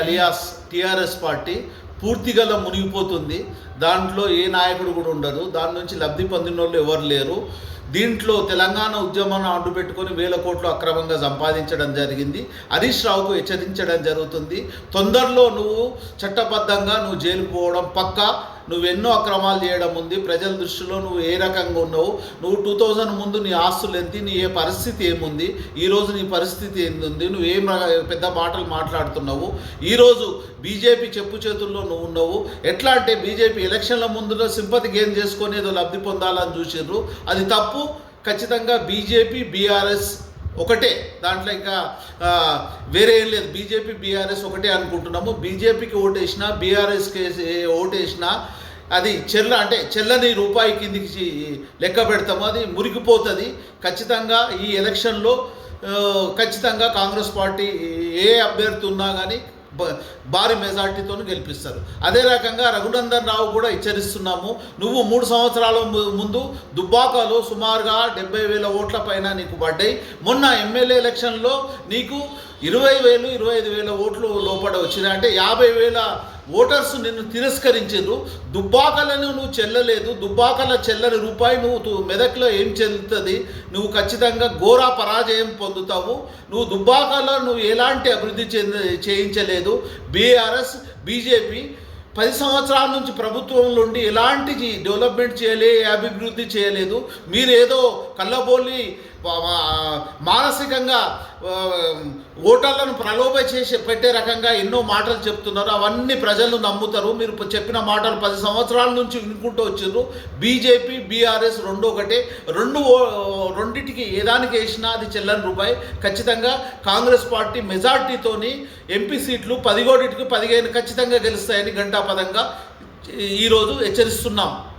Alias TRS party పూర్తిగా మునిగిపోతుంది. దాంట్లో ఏ నాయకుడు కూడా ఉండదు. దాని నుంచి లబ్ధి పొందిన వాళ్ళు ఎవరు లేరు. దీంట్లో తెలంగాణ ఉద్యమాన్ని అడ్డుపెట్టుకొని వేల కోట్లు అక్రమంగా సంపాదించడం జరిగింది. హరీష్ రావుకు హెచ్చరించడం జరుగుతుంది. తొందరలో నువ్వు చట్టబద్ధంగా నువ్వు జైలుకు పోవడం పక్కా. నువ్వు ఎన్నో అక్రమాలు చేయడం ఉంది ప్రజల దృష్టిలో నువ్వు ఏ రకంగా ఉన్నావు నువ్వు టూ థౌజండ్ ముందు నీ ఆస్తులు ఎంత నీ ఏ పరిస్థితి ఏముంది ఈరోజు నీ పరిస్థితి ఏంది నువ్వు ఏం పెద్ద మాటలు మాట్లాడుతున్నావు ఈరోజు బీజేపీ చెప్పు చేతుల్లో నువ్వు ఉన్నావు ఎట్లా అంటే బీజేపీ ఎలక్షన్ల ముందులో సింపతి గెయిన్ చేసుకొని ఏదో లబ్ధి పొందాలని చూసిర్రు అది తప్పు ఖచ్చితంగా బీజేపీ బీఆర్ఎస్ ఒకటే. దాంట్లో ఇంకా వేరే ఏం లేదు. బీజేపీ బీఆర్ఎస్ ఒకటే అనుకుంటున్నాము. బీజేపీకి ఓటేసినా బీఆర్ఎస్కి ఓటేసినా అది చెల్ల అంటే చెల్లని రూపాయి కిందికి లెక్క పెడతాము. అది మురిగిపోతుంది. ఖచ్చితంగా ఈ ఎలక్షన్లో ఖచ్చితంగా కాంగ్రెస్ పార్టీ ఏ అభ్యర్థి ఉన్నా కానీ భారీ మెజార్టీతో గెలిపిస్తారు. అదే రకంగా రఘునందన్ రావు కూడా హెచ్చరిస్తున్నాము. నువ్వు మూడు సంవత్సరాల ము- ముందు దుబ్బాకలో సుమారుగా డెబ్బై వేల ఓట్ల పైన నీకు పడ్డాయి. మొన్న ఎమ్మెల్యే ఎలక్షన్లో నీకు ఇరవై వేలు ఇరవై ఐదు వేల ఓట్లు లోపల వచ్చినాయి. అంటే యాభై వేల ఓటర్స్ నిన్ను తిరస్కరించారు దుబ్బాకలను నువ్వు చెల్లలేదు దుబ్బాకల చెల్లని రూపాయి నువ్వు తు- మెదక్లో ఏం చెల్లుతుంది? నువ్వు ఖచ్చితంగా ఘోర పరాజయం పొందుతావు. నువ్వు దుబ్బాకలో నువ్వు ఎలాంటి అభివృద్ధి చెంద చేయించలేదు. బీఆర్ఎస్ బీజేపీ పది సంవత్సరాల నుంచి ప్రభుత్వంలో ఉండి ఎలాంటి డెవలప్మెంట్ చేయలే అభివృద్ధి చేయలేదు. మీరేదో కల్లబోలి మానసికంగా ఓటర్లను ప్రలోభ చేసి పెట్టే రకంగా ఎన్నో మాటలు చెప్తున్నారు. అవన్నీ ప్రజలు నమ్ముతారు. మీరు చెప్పిన మాటలు పది సంవత్సరాల నుంచి వినుకుంటూ వచ్చారు బీజేపీ బీఆర్ఎస్ రెండు ఒకటే. రెండు ఓ- రెండిటికి ఏదానికి వేసినా అది చెల్లని రూపాయి. ఖచ్చితంగా కాంగ్రెస్ పార్టీ మెజార్టీతోని ఎంపీ సీట్లు పదిగోటికి పదిహేను ఖచ్చితంగా గెలుస్తాయని గంటాపదంగా ఈరోజు హెచ్చరిస్తున్నాం.